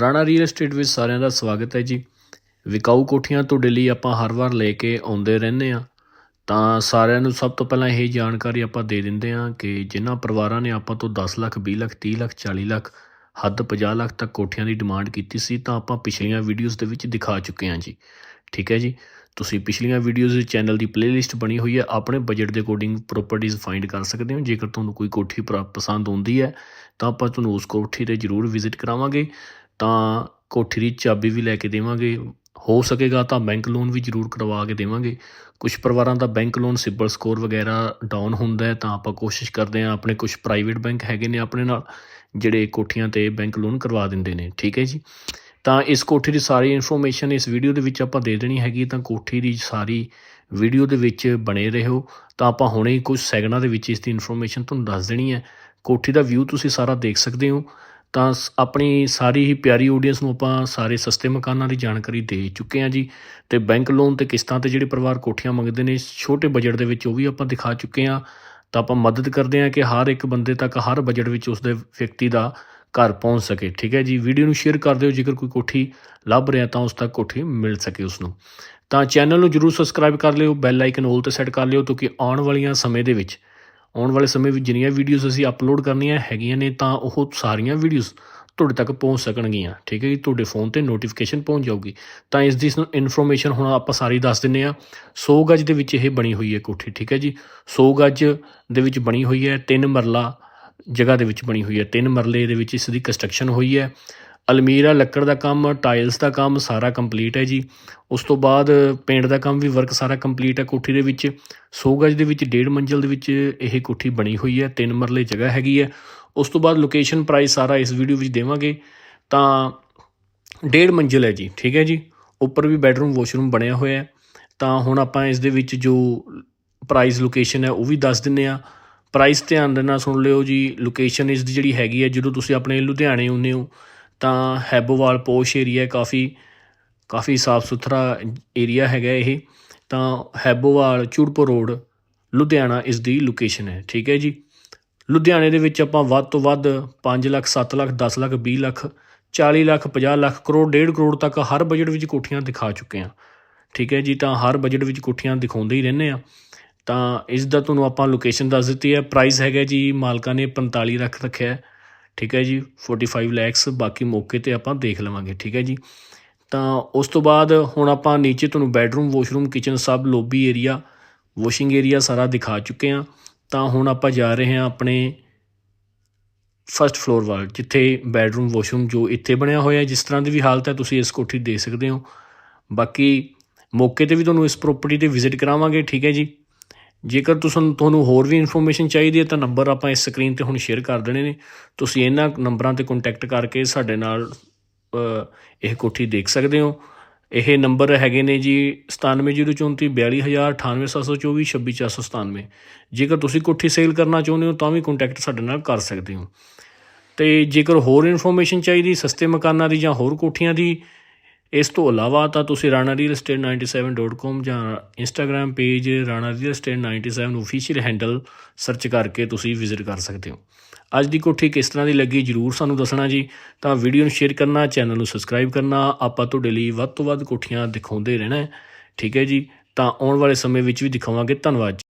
Rana real estate ਵਿੱਚ ਸਾਰਿਆਂ ਦਾ ਸਵਾਗਤ ਹੈ ਜੀ। ਵਿਕਾਊ ਕੋਠੀਆਂ ਤੁਹਾਡੇ ਲਈ ਆਪਾਂ ਹਰ ਵਾਰ ਲੈ ਕੇ ਆਉਂਦੇ ਰਹਿੰਦੇ ਆ ਤਾਂ ਸਾਰਿਆਂ ਨੂੰ ਸਭ ਤੋਂ ਪਹਿਲਾਂ ਇਹ ਜਾਣਕਾਰੀ ਆਪਾਂ ਦੇ ਦਿੰਦੇ ਆ ਕਿ ਜਿਨ੍ਹਾਂ ਪਰਿਵਾਰਾਂ ਨੇ ਆਪਾਂ ਤੋਂ 10 ਲੱਖ 20 ਲੱਖ 30 ਲੱਖ 40 ਲੱਖ, ਹੱਦ 50 ਲੱਖ ਤੱਕ ਕੋਠੀਆਂ ਦੀ ਡਿਮਾਂਡ ਕੀਤੀ ਸੀ ਤਾਂ ਆਪਾਂ ਪਿਛਲੀਆਂ ਵੀਡੀਓਜ਼ ਦੇ ਵਿੱਚ ਦਿਖਾ ਚੁੱਕੇ ਹਾਂ ਜੀ। ਠੀਕ ਹੈ ਜੀ? ਤੁਸੀਂ ਪਿਛਲੀਆਂ ਵੀਡੀਓਜ਼ ਦੇ ਚੈਨਲ ਦੀ ਪਲੇਲਿਸਟ ਬਣੀ ਹੋਈ ਹੈ, ਆਪਣੇ ਬਜਟ ਦੇ ਅਕੋਰਡਿੰਗ ਪ੍ਰੋਪਰਟੀਆਂ ਫਾਈਂਡ ਕਰ ਸਕਦੇ ਹੋ। ਜੇਕਰ ਤੁਹਾਨੂੰ ਕੋਈ ਕੋਠੀ ਪ੍ਰਾ- ਪਸੰਦ ਆਉਂਦੀ ਹੈ, ਤਾਂ ਆਪਾਂ ਤੁਹਾਨੂੰ ਉਸ ਕੋਠੀ ਤੇ ਜ਼ਰੂਰ ਵਿਜ਼ਿਟ ਕਰਾਵਾਂਗੇ। ਤਾਂ ਕੋਠੀ ਦੀ ਚਾਬੀ ਵੀ ਲੈ ਕੇ ਦੇਵਾਂਗੇ। ਹੋ ਸਕੇਗਾ ਤਾਂ ਬੈਂਕ ਲੋਨ ਵੀ ਜ਼ਰੂਰ ਕਰਵਾ ਕੇ ਦੇਵਾਂਗੇ। ਕੁਝ ਪਰਿਵਾਰਾਂ ਦਾ ਬੈਂਕ ਲੋਨ ਸਿਬਲ ਸਕੋਰ ਵਗੈਰਾ ਡਾਊਨ ਹੁੰਦਾ ਹੈ ਤਾਂ ਆਪਾਂ ਕੋਸ਼ਿਸ਼ ਕਰਦੇ ਹਾਂ ਆਪਣੇ ਕੁਝ ਪ੍ਰਾਈਵੇਟ ਬੈਂਕ ਹੈਗੇ ਨੇ ਆਪਣੇ ਨਾਲ, ਜਿਹੜੇ ਕੋਠੀਆਂ ਤੇ ਬੈਂਕ ਲੋਨ ਕਰਵਾ ਦਿੰਦੇ ਨੇ। ਠੀਕ ਹੈ ਜੀ? ਤਾਂ ਇਸ ਕੋਠੀ ਦੀ ਸਾਰੀ ਇਨਫੋਰਮੇਸ਼ਨ ਇਸ ਵੀਡੀਓ ਦੇ ਵਿੱਚ ਆਪਾਂ ਦੇ ਦੇਣੀ ਹੈਗੀ ਤਾਂ ਕੋਠੀ ਦੀ ਸਾਰੀ ਵੀਡੀਓ ਦੇ ਵਿੱਚ ਬਣੇ ਰਹੋ। ਤਾਂ ਆਪਾਂ ਹੁਣੇ ਹੀ ਕੁਝ ਸੈਕਿੰਡਾਂ ਦੇ ਵਿੱਚ ਇਸ ਦੀ ਇਨਫੋਰਮੇਸ਼ਨ ਤੁਹਾਨੂੰ ਦੱਸ ਦੇਣੀ ਹੈ। ਕੋਠੀ ਦਾ ਵਿਊ ਤੁਸੀਂ ਸਾਰਾ ਦੇਖ ਸਕਦੇ ਹੋ। ਤਾਂ ਸ- ਆਪਣੀ ਸਾਰੀ ਹੀ ਪਿਆਰੀ ਆਡੀਅנס ਨੂੰ ਆਪਾਂ ਸਾਰੇ ਸਸਤੇ ਮਕਾਨਾਂ ਦੀ ਜਾਣਕਾਰੀ ਦੇ ਚੁੱਕੇ ਹਾਂ ਜੀ। ਅਤੇ ਬੈਂਕ ਲੋਨ ਅਤੇ ਕਿਸ਼ਤਾਂ ਤੇ ਜਿਹੜੇ ਪਰਿਵਾਰ ਕੋਠੀਆਂ ਮੰਗਦੇ ਨੇ, ਛੋਟੇ ਬਜਟ ਦੇ ਵਿੱਚ ਉਹ ਵੀ ਆਪਾਂ ਦਿਖਾ ਚੁੱਕੇ ਹਾਂ। ਤਾਂ ਆਪਾਂ ਮਦਦ ਕਰਦੇ ਹਾਂ ਕਿ ਹਰ ਇੱਕ ਬੰਦੇ ਤੱਕ ਹਰ ਬਜਟ ਵਿੱਚ ਉਸਦੇ ਵਿਅਕਤੀ ਦਾ ਘਰ ਪਹੁੰਚ ਸਕੇ, ਠੀਕ ਹੈ ਜੀ। ਵੀਡੀਓ ਨੂੰ ਸ਼ੇਅਰ ਕਰ ਦਿਓ, ਜੇਕਰ ਕੋਈ ਕੋਠੀ ਲੱਭ ਰਿਹਾ ਤਾਂ ਉਸ ਤੱਕ ਕੋਠੀ ਮਿਲ ਸਕੇ ਉਸ ਨੂੰ ਤਾਂ ਚੈਨਲ ਨੂੰ ਜਰੂਰ ਸਬਸਕ੍ਰਾਈਬ ਕਰ ਲਿਓ ਬੈਲ ਆਈਕਨ ਆਲ ਤੇ ਸੈੱਟ ਕਰ ਲਿਓ, ਕਿਉਂਕਿ ਆਉਣ ਵਾਲੀਆਂ ਸਮੇਂ ਦੇ ਵਿੱਚ ਆਉਣ ਵਾਲੇ ਸਮੇਂ ਵਿੱਚ ਜਿੰਨੀਆਂ ਵੀਡੀਓਜ਼ ਅਸੀਂ ਅਪਲੋਡ ਕਰਨੀਆਂ ਹੈਗੀਆਂ ਨੇ, ਤਾਂ ਉਹ ਸਾਰੀਆਂ ਵੀਡੀਓਜ਼ ਤੁਹਾਡੇ ਤੱਕ ਪਹੁੰਚ ਸਕਣਗੀਆਂ। ਠੀਕ ਹੈ ਜੀ? ਤੁਹਾਡੇ ਫੋਨ ਤੇ ਨੋਟੀਫਿਕੇਸ਼ਨ ਪਹੁੰਚ ਜਾਊਗੀ। ਤਾਂ ਇਸ ਦੀ ਇਨਫੋਰਮੇਸ਼ਨ ਹੁਣ ਆਪਾਂ ਸਾਰੀ ਦੱਸ ਦਿੰਨੇ ਆ 100 ਗਜ ਦੇ ਵਿੱਚ ਇਹ ਬਣੀ ਹੋਈ ਹੈ ਕੋਠੀ। ਠੀਕ ਹੈ ਜੀ? 100 ਗਜ ਦੇ ਵਿੱਚ ਬਣੀ ਹੋਈ ਹੈ, ਤਿੰਨ ਮਰਲਾ ਜਗ੍ਹਾ ਦੇ ਵਿੱਚ ਬਣੀ ਹੋਈ ਹੈ। ਤਿੰਨ ਮਰਲੇ ਦੇ ਵਿੱਚ ਇਸ ਦੀ ਕੰਸਟਰਕਸ਼ਨ ਹੋਈ ਹੈ। ਅਲਮੀਰਾ ਲੱਕੜ ਦਾ ਕੰਮ, ਟਾਇਲਸ ਦਾ ਕੰਮ ਸਾਰਾ ਕੰਪਲੀਟ ਹੈ ਜੀ। ਉਸ ਤੋਂ ਬਾਅਦ ਪੇਂਟ ਦਾ ਕੰਮ ਵੀ ਵਰਕ ਸਾਰਾ ਕੰਪਲੀਟ ਹੈ ਕੋਠੀ ਦੇ ਵਿੱਚ। 100 ਗਜ ਦੇ ਵਿੱਚ, ਡੇਢ ਮੰਜ਼ਿਲ ਦੇ ਵਿੱਚ ਇਹ ਕੋਠੀ ਬਣੀ ਹੋਈ ਹੈ, ਤਿੰਨ ਮਰਲੇ ਜਗ੍ਹਾ ਹੈਗੀ ਹੈ। ਉਸ ਤੋਂ ਬਾਅਦ ਲੋਕੇਸ਼ਨ ਪ੍ਰਾਈਸ ਸਾਰਾ ਇਸ ਵੀਡੀਓ ਵਿੱਚ ਦੇਵਾਂਗੇ। ਤਾਂ ਡੇਢ ਮੰਜ਼ਿਲ ਹੈ ਜੀ, ਠੀਕ ਹੈ ਜੀ। ਉੱਪਰ ਵੀ ਬੈਡਰੂਮ ਵਾਸ਼ਰੂਮ ਬਣਿਆ ਹੋਇਆ ਹੈ। ਤਾਂ ਹੁਣ ਆਪਾਂ ਇਸ ਦੇ ਵਿੱਚ ਜੋ ਪ੍ਰਾਈਸ ਲੋਕੇਸ਼ਨ ਹੈ ਉਹ ਵੀ ਦੱਸ ਦਿੰਨੇ ਆ ਪ੍ਰਾਈਸ ਧਿਆਨ ਦੇ ਨਾਲ ਸੁਣ ਲਿਓ ਜੀ। ਲੋਕੇਸ਼ਨ ਇਸ ਦੀ ਜਿਹੜੀ ਹੈਗੀ ਹੈ, ਜਦੋਂ ਤੁਸੀਂ ਆਪਣੇ ਲੁਧਿਆਣੇ ਆਉਂਦੇ ਹੋ ਤਾਂ ਹੈਬੋਵਾਲ ਪੋਸ਼ ਏਰੀਆ ਕਾਫੀ ਕਾਫੀ ਸਾਫ਼ ਸੁਥਰਾ ਏਰੀਆ ਹੈਗਾ ਇਹ। ਤਾਂ ਹੈਬੋਵਾਲ ਚੂੜਪੁਰ ਰੋਡ, ਲੁਧਿਆਣਾ ਇਸ ਦੀ ਲੋਕੇਸ਼ਨ ਹੈ, ਠੀਕ ਹੈ ਜੀ। ਲੁਧਿਆਣੇ ਦੇ ਵਿੱਚ ਆਪਾਂ ਵੱਧ ਤੋਂ ਵੱਧ 5 ਲੱਖ 7 ਲੱਖ 10 ਲੱਖ 20 ਲੱਖ 40 ਲੱਖ 50 ਲੱਖ, ਕਰੋੜ, ਡੇਢ ਕਰੋੜ ਤੱਕ ਹਰ ਬਜਟ ਵਿੱਚ ਕੋਠੀਆਂ ਦਿਖਾ ਚੁੱਕੇ ਹਾਂ। ਠੀਕ ਹੈ ਜੀ, ਤਾਂ ਹਰ ਬਜਟ ਵਿੱਚ ਕੋਠੀਆਂ ਦਿਖਾਉਂਦੇ ਹੀ ਰਹਿੰਦੇ ਆ ਤਾਂ ਇਸ ਦਾ ਤੁਹਾਨੂੰ ਆਪਾਂ ਲੋਕੇਸ਼ਨ ਦੱਸ ਦਿੱਤੀ ਹੈ ਪ੍ਰਾਈਸ ਹੈਗਾ ਜੀ, ਮਾਲਕਾਂ ਨੇ 45 ਲੱਖ ਰੱਖਿਆ ਠੀਕ ਹੈ ਜੀ 45 ਲੈਕਸ ਬਾਕੀ ਮੌਕੇ ਤੇ ਆਪਾਂ ਦੇਖ ਲਵਾਂਗੇ, ਠੀਕ ਹੈ ਜੀ। ਤਾਂ ਉਸ ਤੋਂ ਬਾਅਦ ਹੁਣ ਆਪਾਂ ਨੀਚੇ ਤੁਹਾਨੂੰ ਬੈੱਡਰੂਮ ਵਾਸ਼ਰੂਮ ਕਿਚਨ ਸਭ ਲੋਬੀ ਏਰੀਆ ਵਾਸ਼ਿੰਗ ਏਰੀਆ ਸਾਰਾ ਦਿਖਾ ਚੁੱਕੇ ਹਾਂ। ਤਾਂ ਹੁਣ ਆਪਾਂ ਜਾ ਰਹੇ ਹਾਂ ਆਪਣੇ ਫਰਸਟ ਫਲੋਰ ਵੱਲ, ਜਿੱਥੇ ਬੈੱਡਰੂਮ ਵਾਸ਼ਰੂਮ ਜੋ ਇੱਥੇ ਬਣਿਆ ਹੋਇਆ ਹੈ। ਜਿਸ ਤਰ੍ਹਾਂ ਦੀ ਵੀ ਹਾਲਤ ਹੈ, ਤੁਸੀਂ ਇਸ ਕੋਠੀ ਦੇ ਸਕਦੇ ਹੋ। ਬਾਕੀ ਮੌਕੇ ਤੇ ਵੀ ਤੁਹਾਨੂੰ ਇਸ ਪ੍ਰਾਪਰਟੀ ਤੇ ਵਿਜ਼ਿਟ ਕਰਾਵਾਂਗੇ, ਠੀਕ ਹੈ ਜੀ। ਜੇਕਰ ਤੁਸੀਂ ਤੁਹਾਨੂੰ ਹੋਰ ਵੀ ਇਨਫੋਰਮੇਸ਼ਨ ਚਾਹੀਦੀ ਹੈ ਤਾਂ ਨੰਬਰ ਆਪਾਂ ਇਸ ਸਕਰੀਨ ਤੇ ਹੁਣ ਸ਼ੇਅਰ ਕਰ ਦੇਣੇ ਨੇ। ਤੁਸੀਂ ਇਹਨਾਂ ਨੰਬਰਾਂ ਤੇ ਕੰਟੈਕਟ ਕਰਕੇ ਸਾਡੇ ਨਾਲ ਇਹ ਕੋਠੀ ਦੇਖ ਸਕਦੇ ਹੋ। ਇਹ ਨੰਬਰ ਹੈਗੇ ਨੇ ਜੀ 9704 42724 26424 ਜੇਕਰ ਤੁਸੀਂ ਕੋਠੀ ਸੇਲ ਕਰਨਾ ਚਾਹੁੰਦੇ ਹੋ ਤਾਂ ਵੀ ਕੰਟੈਕਟ ਸਾਡੇ ਨਾਲ ਕਰ ਸਕਦੇ ਹੋ। ਤੇ ਜੇਕਰ ਹੋਰ ਇਨਫੋਰਮੇਸ਼ਨ ਚਾਹੀਦੀ, ਸਸਤੇ ਮਕਾਨਾਂ ਦੀ ਜਾਂ ਹੋਰ ਕੋਠੀਆਂ ਦੀ ਇਸ ਤੋਂ ਇਲਾਵਾ ਤਾਂ ਤੁਸੀਂ ਰਾਣਾ ਰੀਅਲ estate 97.com ਜਾਂ Instagram page Rana real estate 97 official handle search ਕਰਕੇ ਤੁਸੀਂ ਵਿਜ਼ਿਟ ਕਰ ਸਕਦੇ ਹੋ। ਅੱਜ ਦੀ ਕੋਠੀ ਕਿਸ ਤਰ੍ਹਾਂ ਦੀ ਲੱਗੀ ਜਰੂਰ ਸਾਨੂੰ ਦੱਸਣਾ ਜੀ। ਤਾਂ ਵੀਡੀਓ ਨੂੰ ਸ਼ੇਅਰ ਕਰਨਾ ਚੈਨਲ ਨੂੰ ਸਬਸਕ੍ਰਾਈਬ ਕਰਨਾ, ਆਪਾਂ ਤੁਹਾਡੇ ਲਈ ਵੱਧ ਤੋਂ ਵੱਧ ਕੋਠੀਆਂ ਦਿਖਾਉਂਦੇ ਰਹਿਣਾ ਠੀਕ ਹੈ ਜੀ। ਤਾਂ ਆਉਣ ਵਾਲੇ ਸਮੇਂ ਵਿੱਚ ਵੀ ਦਿਖਾਵਾਂਗੇ। ਧੰਨਵਾਦ ਜੀ।